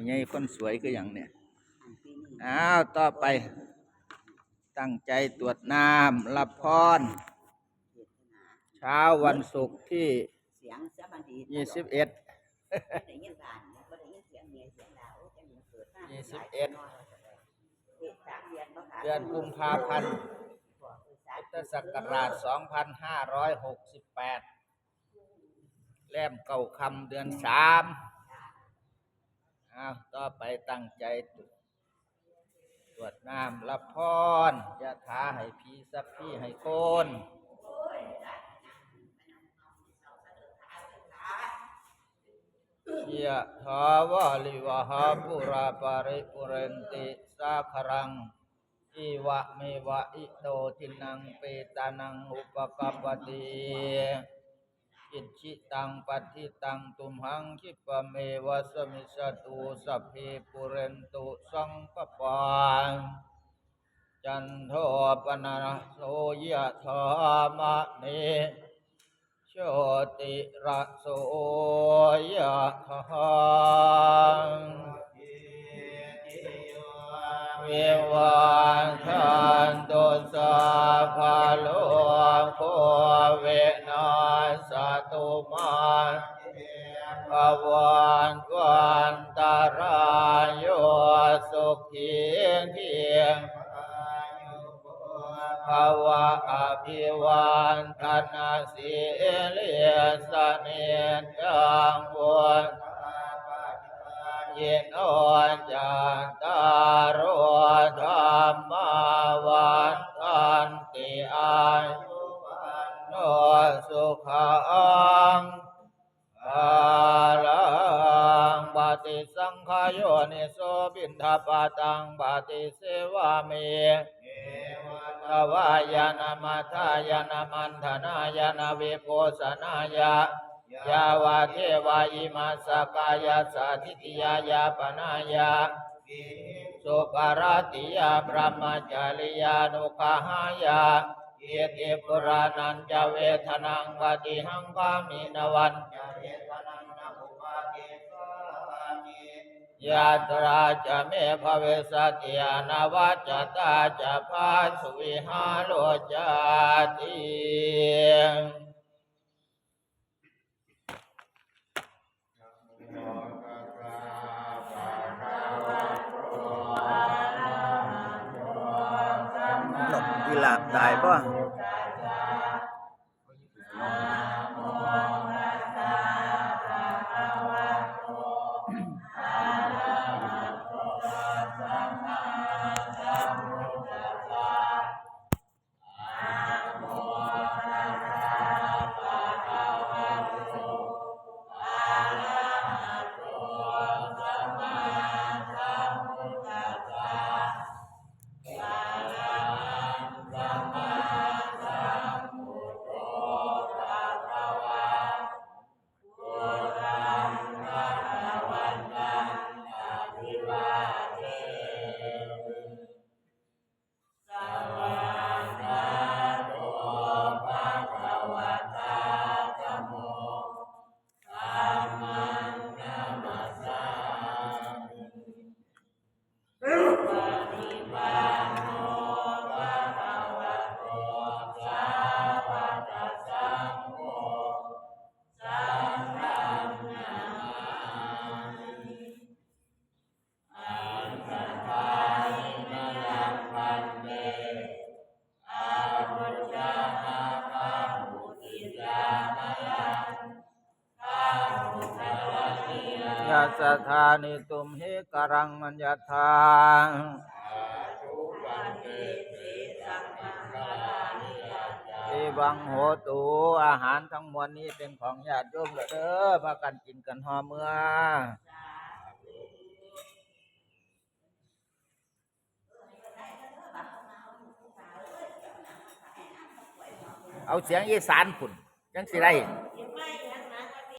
ยังไงคนสวยคืออย่างเนี่ยอ้าวต่อไป ตั้งใจตรวจน้ำรับพรเช้าวันศุกร์ที่เสียงเสียบันดียี่สิบเอ็ดได้ยินบ้านบ่ได้ยินเสียงเมียเสียงดาวจังมันเกิดมายี่สิบเอ็ดเฮ็ดสามเดือนบ่คะเดือนกุมภาพันธ์พุทธศักราช 2568 แรมเก่าคำเดือนสาม อ้าวต่อไปตั้งใจตรวจน้ำรับพรยะถาให้พีสัพพี่ให้โคนยะถาวาลิวหาปุราปาริปุเรนติสาครังอีวะเมวะอิโตทินังเปตานังอุปกปปติ อิชิตังปัฏิตังตุมหังคิปะเมวะสมิสตุสัพเพปุเรนตุสังกปานจันโทปนะโสยะธามะเนโชติระโสยะธาวิวันทันตุสัพพะ ภวันวันตารายโยสุขีเทียงภวะอภิวันธนาสิเลียสเนจังวุนยินโอนจันตารโอธรรมวันตันติอายุวันโนสุขา นิโสบินทปาตังบาติเสวามิทวายานามาทายานามันธนายานาวิโพสนายายาวาเทวาอิมาสกายาสาธิติยายาปนายาสุปาราติยาพระมจาริยานุคหายาเยติปุรานันจเวทนังปฏิหังกามินวันจเวทนังนภุปาเก ยาตราจะเมภเวสติยานาวัจจตาจะพาสุวิหาโลจาตินกพิราบตายป่ะ สถานิตุมเหกรังมัญญาทาทีบังโหตูอาหารทั้งมวลนี้เป็นของญาติโยมเด้อพากันกินกันหอเมื่อเอาเสียงอีสานพุ่นจังสิไร